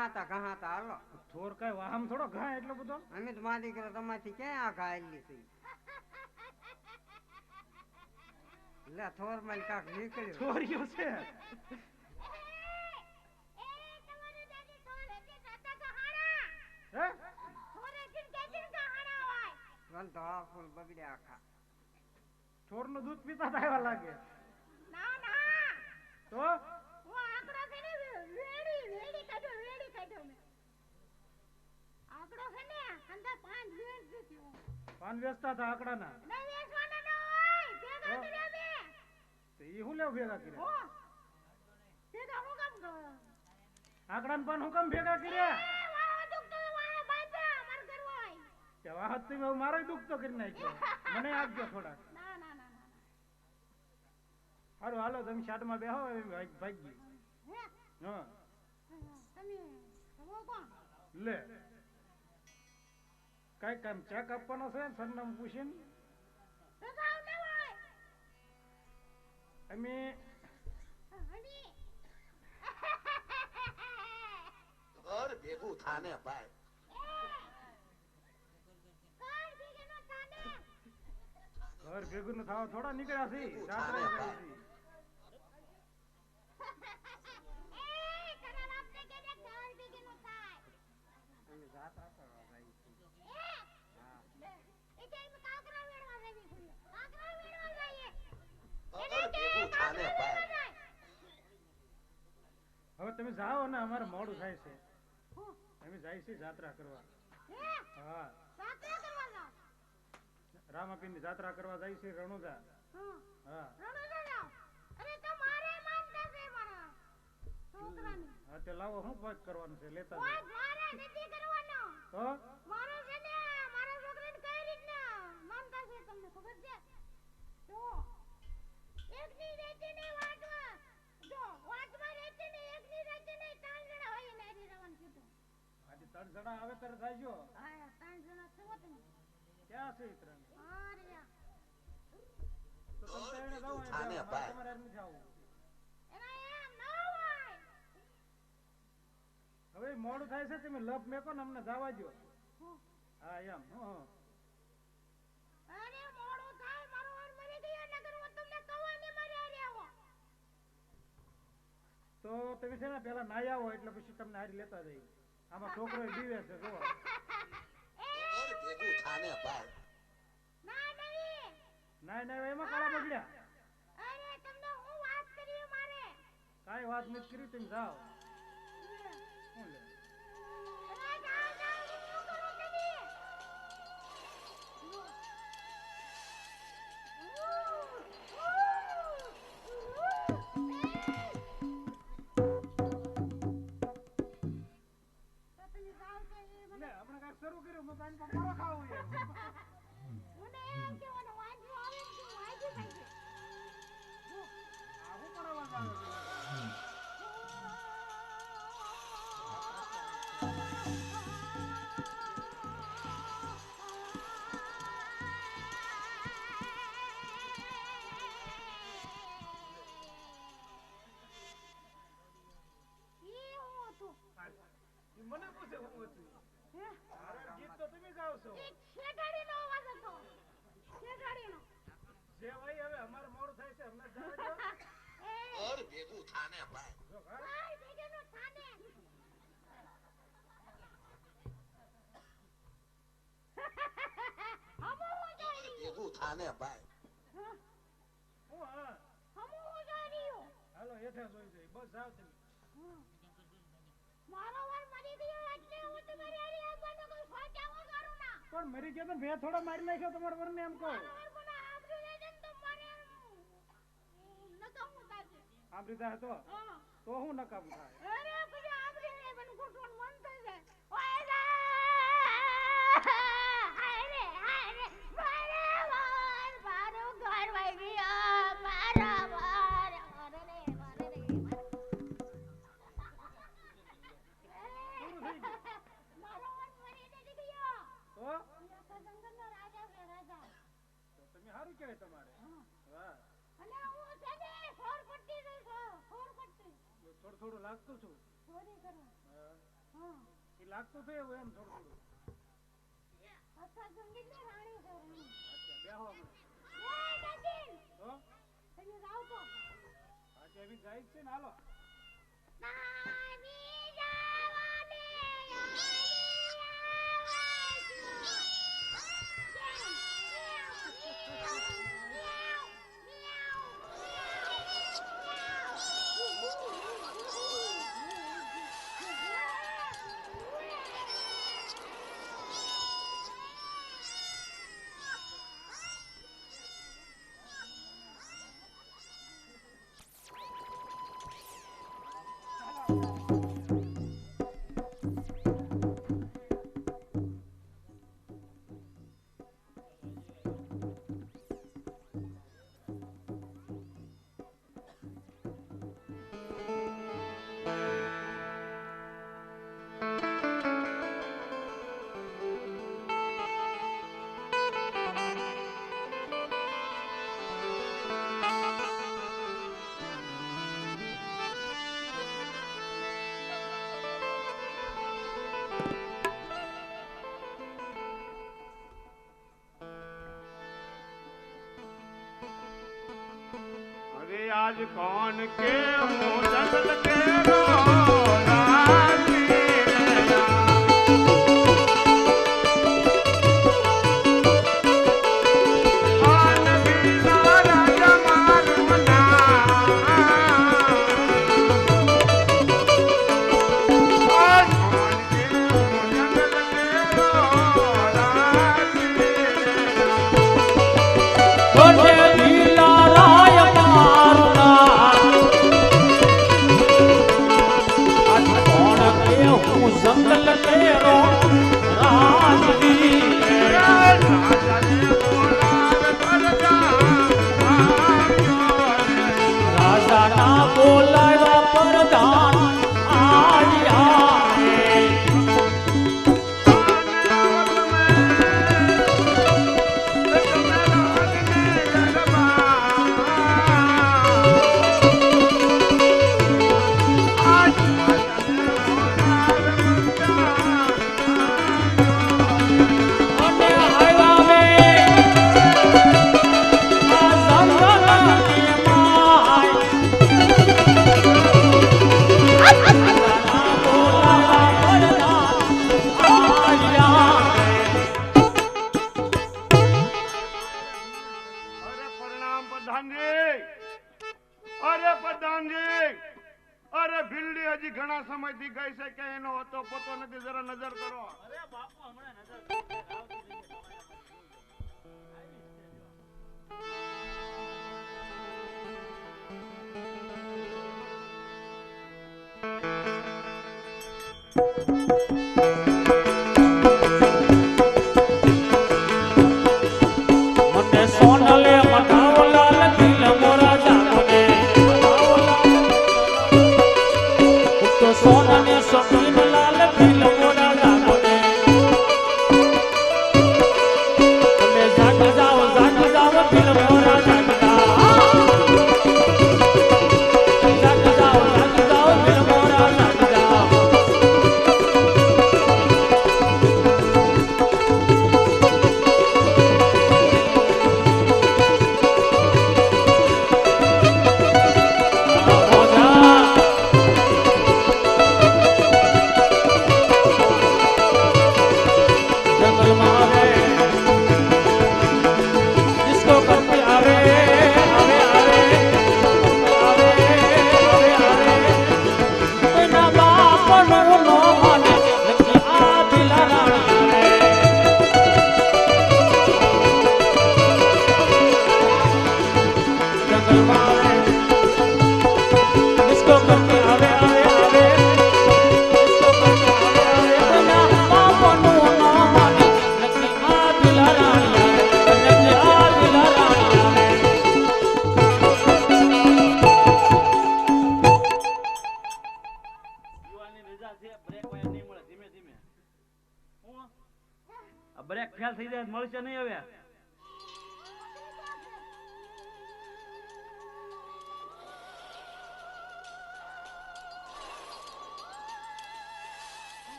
ઘહાતા ઘહાતા હાલો. થોર કઈ વાહમ થોડો ઘા એટલો બધો? અમે તો માં દીકરો તમારથી ક્યાં આ ઘાયલી છે લે થોરમાં કાક નીકળ્યો. થોરિયો છે. ફૂલ બગડ્યા આખા. થોરનું દૂધ પીતા થાય લાગે. તો? પાન વેચતા હતા આકડાના. તો ઈ હું લેવ ભેગા કર્યા? આકડાના પાન હું કામ ભેગા કર્યા? વાહત તમે મારો દુઃખતો કરી નાખ્યો. મને આપજો થોડા સારું હાલો તમે શાટમાં બેહો ભાગ- ભાગી હા લે. કઈ કામ ચેક આપવાનો છે? સરનામું પૂછીને. અમે ઘર ભેગું થાને ભાઈ. ઘર ભેગું નું થવા થોડા નીકળ્યા છે રાત્રે જાય છે. અમે જાતા કરવા જાય છે. ઘર ભેગું થાને ભાઈ હવે તમે જાઓ ને અમારે મોડું થાય છે. અમે જાય છે જાત્રા કરવા. હા? રામાપીરની જાત્રા કરવા જાય છે રણુજા. હા. હા. તે લાવો શું પાક કરવાનું છે લેતા તો મારો છે ને મારા છોકરાને કઈ રીતના માનતા છે તમને ખબર છે? વાટવા જો વાટવા રહેતી નહીં એકની રહેતી નહીં ત્રણ જણા હોય ને એની રવાન કીધું આજે ત્રણ જણા આવે હા ત્રણ જણા છો તમે. ક્યાં છે ત્રણ? અરે તો તમે. તમારે એમ હવે મોડું થાય છે તમે લપ મેકો ને અમને જવા દો હા? એમ હં, હં. અરે મોડું થાય. મારો વાર મરી ગયો નગર હું તમને કહું ને મારે હારે તો તમે છે ને પેલા નાયા આવો એટલે પછી તમને હારી લેતા જઈ આમાં છોકરો જીવે છે જો ભેગું થાને ભાઈ. ના એમાં કાળા બગડ્યા. અરે તમને હું વાત કરી મારે? કાંઈ વાત નથી કરી તમે જાઓ. શું લે? શરૂ કર્યું મેં કાંઈ થાને ભાઈ. જો ઘર ભાઈ ભેગેનો થાને. હમુ હું ઘર જોઈ ભેગું થાને ભાઈ. રહ્યું હું હા હમુ હું જોઈ રહ્યું. હાલો હેઠે જોઈ જઈ. બસ જાઓ મારો વાર મરી ગયો એટલે હું તમારી હારે આવવાનો કોઈ ફાટા વગાડું ના પણ મરી ગયો તો મેં થોડો મારી નાખ્યો તમારા વરને એમ કહો. હતો? હા. તો હું નકામ થાય? લાગતું છું એ લાગતું થયું એવું એમ થોડું થોડું. જાય છે ને હાલો. ના ਰਾਜ ਕੌਣ ਕੇ ਹੋ ਜੰਗਲ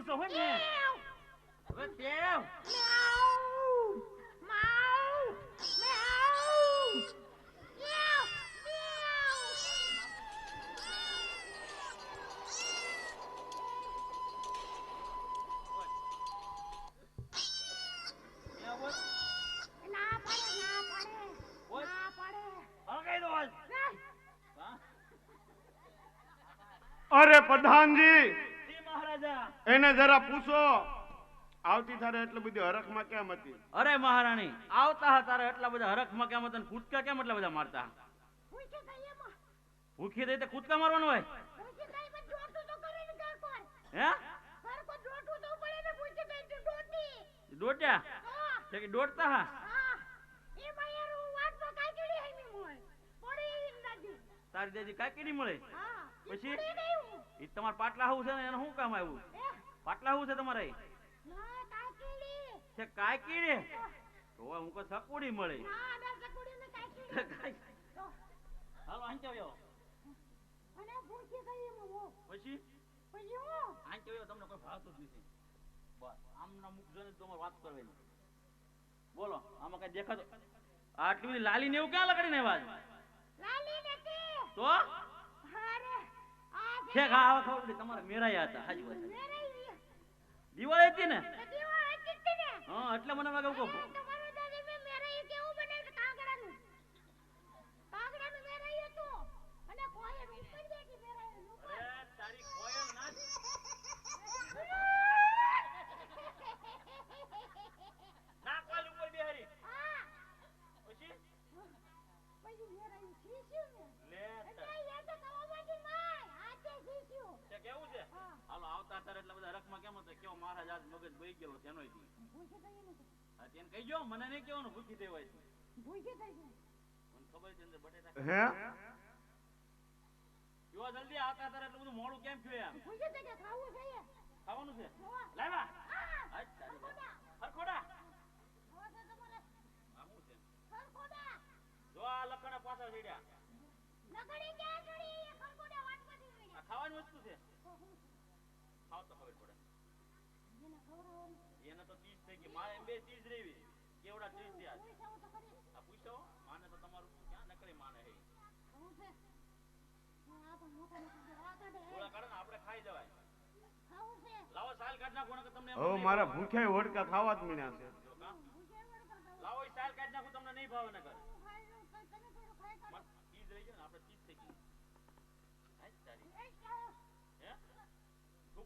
ટેવશો હોય ને હવે ટેવ Meow. Meow. Meow. Meow. Meow. અહીંયા બોલ. ના એને જરા પૂછો. આવતી તારે એટલી બધી હરખમાં કેમ હતી? અરે મહારાણી આવતા હતા તારે એટલા બધા હરખમાં કેમ હતા કૂદકા કેમ એટલા બધા મારતા? ભૂખી થઈ તો કૂદકા મારવાનું હોય? હે? હા. છે કે દોડતા હા? હા. હું તારી દાદી કાંઈ નહીં મળે? હા. પછી? એ તમારા પાટલા હાવું છે ને એને શું કામ આવ્યું? પાટલા હાવું છે તમારે? છે કાયકીડી તો હું કો સકુડી મળે. ના ના સકુડી ને હાલો અને પૂછે ગઈ એમાં પછી? પછી હું? આંચે આવ્યો તમને કોઈ ભાવતું જ નથી. બસ આમના મુખ જોને તમારે વાત કરવાની. બોલો આમાં કઈ દેખાતો? આટલી બધી લાલી ને એવું ક્યાં લગાડીને ને વાત લાલી નથી. તો? અરે આ છે ખાવા ખબર તમારે મેરાયા હતા. હાજી વાત. દિવાળી હતી ને? હા એટલે મને લાગે કહું. દાદી એટલે બધા રખમાં કેમ હતા? કેવો મહારાજ આજ મગજ બઈ ગયેલો હા તેને કહી જો મને નહીં કેવાનું ભૂખી થઈ હોય મને ખબર છે અંદર બટેટા હે? જો જલ્દી તારે એટલું બધું મોડું કેમ થયું એમ? ખાવું છે? છે લાવ્યા. હરખોડા. જો આ લખણા પાછા. ખાવાની વસ્તુ છે. તો ખબર પડે એને તો ત્રીસ થઈ ગઈ. મારે બે ત્રીસ રેવી કેવડા ત્રીસ થયા. આ પૂછો? માને તો તમારું ક્યાં નકળી માને હે. ભૂખ્યા હોડકા થવા જ મળ્યા છે. લાવો સાલ કાઢ નાખું તમને નહીં ભાવે નકર હું ખાઈ લઉં, તો તમે થોડું ખાઈ કાઢો. મત ત્રીસ રહી ગયો ને આપણે ત્રીસ થઈ ગઈ હાય તારી એ જ ખાઓ. હે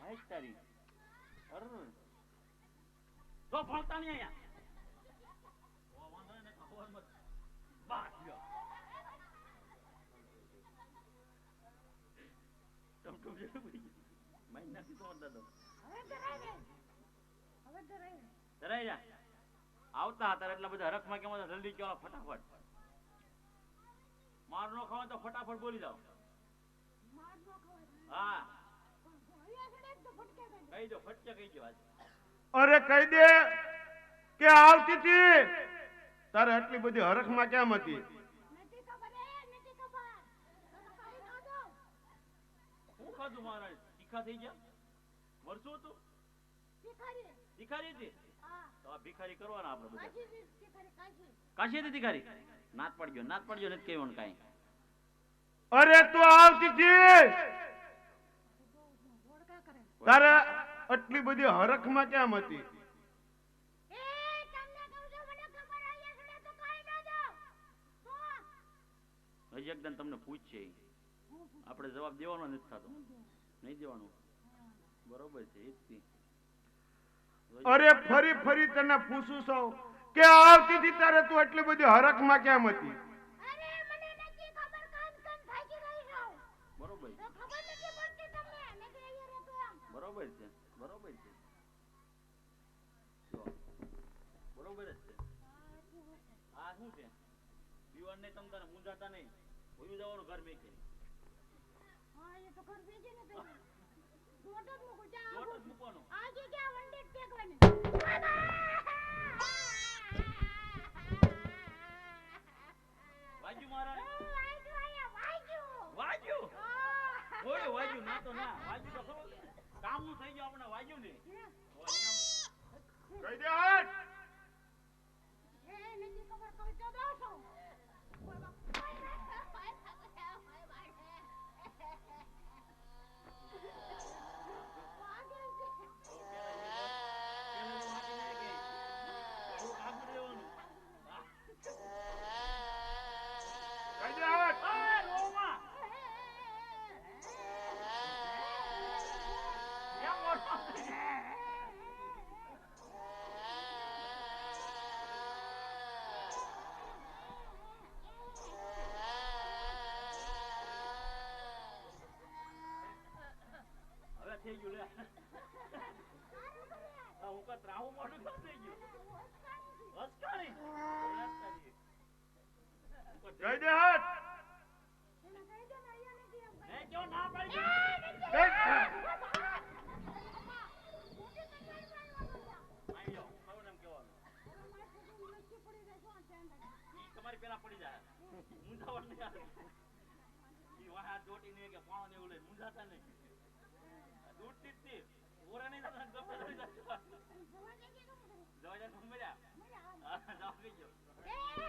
હાય તારી અર તો ભણતા નહીં અહીંયા. ઓ વાંધો નહીં, ખબર મત. બાસ લ્યો ટમ ટમ જેવું પડી ગયું. નાખી તો દાદો. હવે ધરાઈ હવે ધરાઈ દે. જા. આવતા હતા એટલા બધા હરખમાં કેમ જલ્દી કેવા ફટાફટ. માર નો ખાવા તો ફટાફટ બોલી જાઓ. હા. અરે કહી દે કે આવતી હતી. તારે આટલી બધી હરખમાં કેમ હતી? નાથ ખબર એ, નથી પડજો પડજો નથી કહેવાનું કઈ. અરે તું આવતી હતી. તારે આટલી બધી હરખમાં કેમ હતી? એ, તમને કહું છું, મને ખબર અહીંયા છેડે તો ખાઈ ન દો. તો, હજી એકદમ તમને પૂછશે આપણે જવાબ દેવાનો નથી થતો. નહીં દેવાનો. બરોબર છે એ અરે ફરી ફરી તને પૂછું છું કે આવતી હતી તારે તું એટલી બધી હરખમાં કેમ હતી. બરોબર તો ખબર નથી પડતી તમને. મેં કીધું અહીંયા રહેતો એમ. બરોબર છે બરોબર છે. બરોબર જ છે. આ શું છે? દીવાન ને તમ મૂંઝાતા નહીં. ભૂલી જવાનું ઘર હા એ તો ને જ મૂકું જા જ વંડે વાજુ મારા? વાજુ ઓય વાજુ ના તો ના. વાજુ તો ખબર. કામનું થઈ ગયું આપણે વાજુ ને કહી દે હટ એ નથી ખબર તો તો દો હા જાવ ગઈ ગયો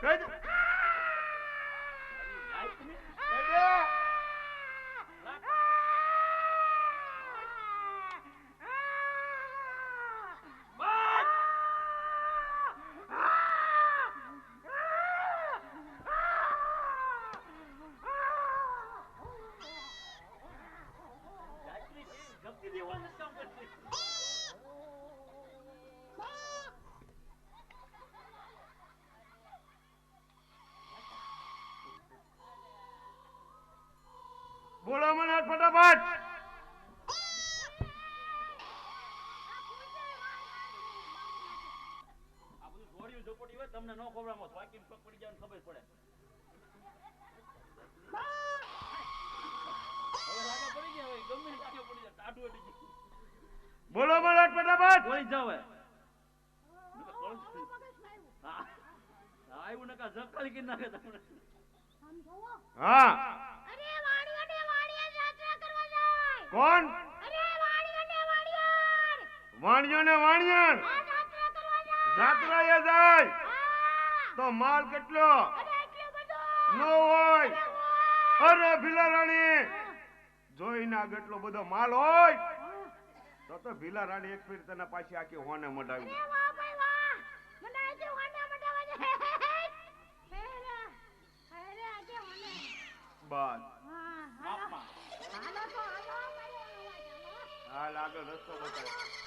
તમને ન ખબરામાં વાકીમ પગ પડી જાય ખબર પડે. હવે પડી ગયા હોય ગમે પડી જાય ટાઢું અડી ગયું બોલો મને ફટાફટ. હોય. જાવ હવે હા. હા, આવ્યું નકા જકાળી કરી નાખે તમને. હા. અરે વાણિયો ને વાણિયા યાત્રા કરવા જાય. કોણ? અરે વાણિયો ને વાણિયાર વાણિયો ને વાણિયા. યાત્રા કરવા જાય. જાત્રાએ જાય. હા તો માલ કેટલો? એટલો નો હોય. અરે ભીલા રાણી જોઈને આ કેટલો બધો માલ હોય. તો તો ભીલા રાણી એક ફીર તને પાછી આખી હોને મડાવી અરે હાલ. આગળ રસ્તો મને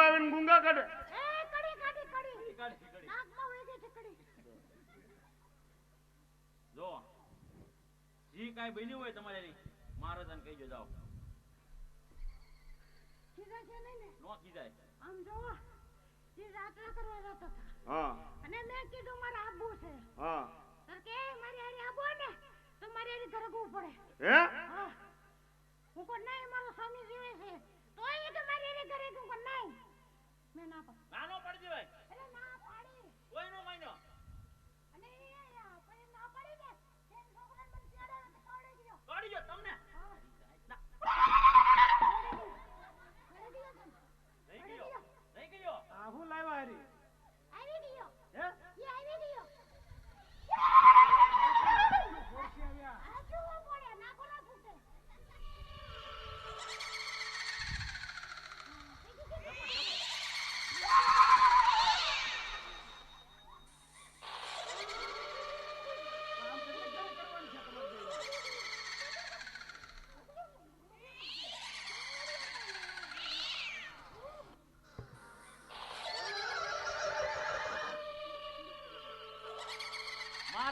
આવીને ગુંગા કાઢે. જો જી કાંઈ બન્યું હોય તમારે કહીજો જાઓ. છે ને? નો આમ કરવા જતો હા. અને મેં કીધું મારા આબુ છે. હા. તો કે મારી હારે આબુ ને તો મારી હારે ધરગવું પડે. હે? હા. હું પણ નહીં મારો સ્વામી જીવે છે. તો એ કે મારી હારે ઘરે તું પણ નહીં. મેં ના પાડી. નાનો પડી દેવાય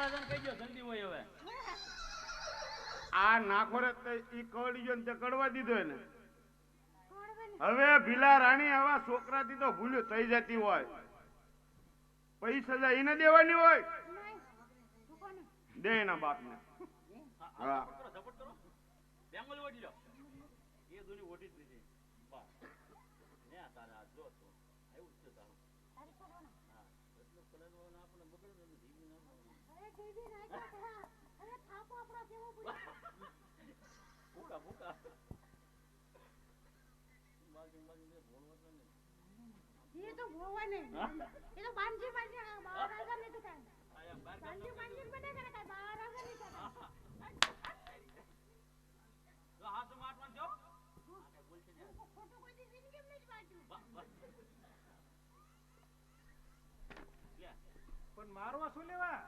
મહારાજાને કહીજો જલ્દી હોય હવે. આ નાખોરે તે ઈ કવડી ગયો તે કડવા દીધો એને. હવે ભીલા રાણી આવા છોકરાથી તો ભૂલ્યું થઈ જતી હોય. પછી સજા એને દેવાની હોય. દે એના બાપને. હા. કરો. બેંગોલી ઓઢી લો એ દુની ઓઢી જ દીધી બસ ને તારે આ જો તો આવ્યું જ છે તારું તારી કરવાનો હા એટલું કલર નો આપણે બગડે ને ધીમી ના અરે ટીવી નાખ્યા ખરા અરે થાપો આપણો કેવો પડ્યો ભૂકા ભૂકા બાજુ બાજુ ને ભોળવા ને. એ તો નહીં એ તો બાંધી બાંધી બહાર આગળ નહીં થતા આયા બાર બાંધી બાંધી બને કરે કાંઈ બહાર આગળ નહીં થતા જો હાથમાં આટમાં જો. આ કઈ બોલશે ને ખોટું કોઈ દી જિંદગીમાં નહીં જ બાંધ્યું. બસ બસ પણ મારવા શું લેવા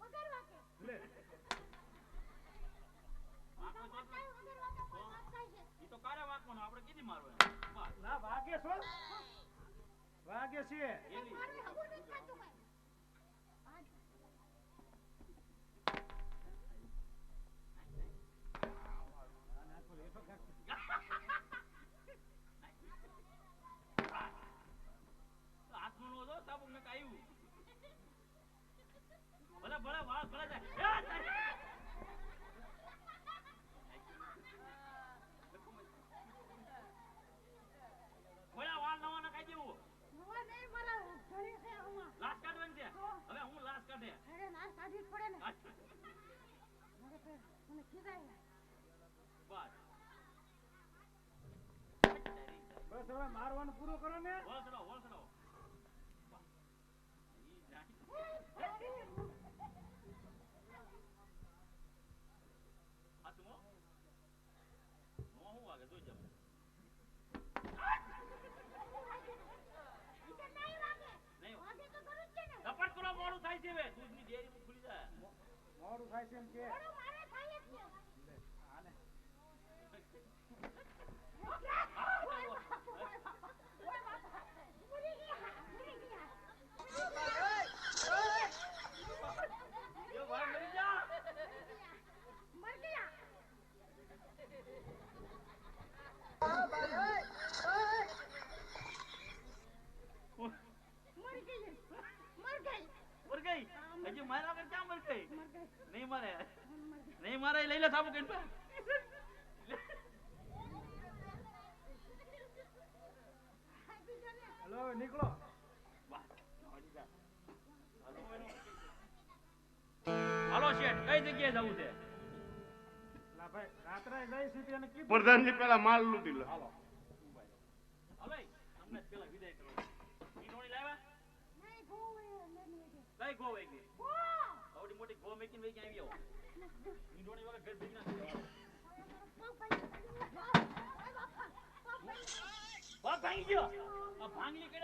વગર વાંકે. લે આખો તો કાંઈ વગર વાંકે કોઈ વાત થાય છે. ઈ તો કારે મારવા બસ ના વાગે છો. વાગે છે એલી મારે હગું નથી થતું કાંઈ. બાંધ. આ નાખો લેઠો કાક. હાથમાં નો જો સાબુ મેં કાયું ભલે ભલે વાળ ભલે જાય એ, તારી- ભોળા વાળ નવા ના કાઢી દેવું નવા નહીં મારા ઘરે છે આમાં. લાશ કાઢવાની છે હવે હું લાશ કાઢે અરે નાશ કાઢવી જ પડે ને બસ મારે તો મને ખીજાય બસ મારવાનું પૂરો કરો ને ઈ જાય. હાથમો? નો હું વાગે જોઈ જાવ. ઝપટ કરો મોડું થાય છે હવે દૂધની ડેરી ખુલી જાય મોડું થાય છે એમ કે થોડું મારે થાય છે. આને હજી મારા વગર ક્યાં મર ગઈ નહીં મારે નહીં મારે લઈ લે સાબુ કઈ. હલો નીકળો. હાલો શેઠ કઈ જગ્યાએ જવું છે? લા ભાઈ રાત્રે જઈ છે તેને કીધું. પ્રધાનજી પેલા માલ લૂટી લો. હાલો. હલો તમને પેલા વિદાય કરો ઈંટોણી લાવ્યા નહીં, ગો એ લઈને ગઈ. કઈ ગો આવડી મોટી મેકીને આવી આવો વગર ભેગી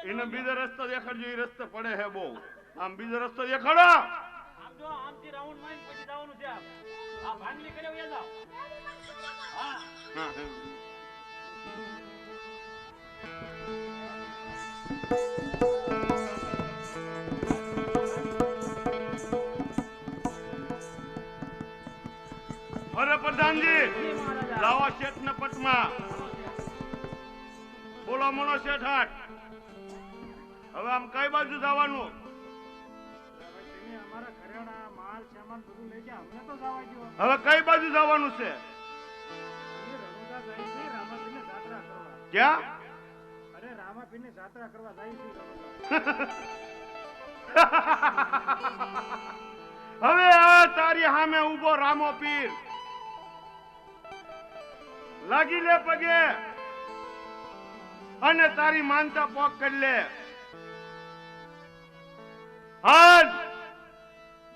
એને બીજો રસ્તો દેખાડજો એ રસ્તે પડે હે બહુ. આમ બીજો રસ્તો દેખાડો. આમ જો આમથી રાઉન્ડ મારીને પછી જવાનું છે આ ભાંગલી હા હા, અરે પ્રધાનજી હવે આમ કઈ બાજુ જવાનું? કઈ બાજુ છે? હવે તારી સામે ઊભો રામો પીર. લાગી લે પગે. અને તારી માનતા પોક કરી લે. આજ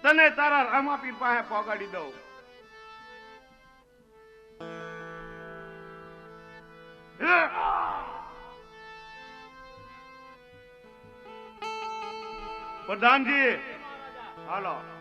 તને તારા રામાપીર પાસે પોગાડી દઉં. પ્રધાનજી, હાલો.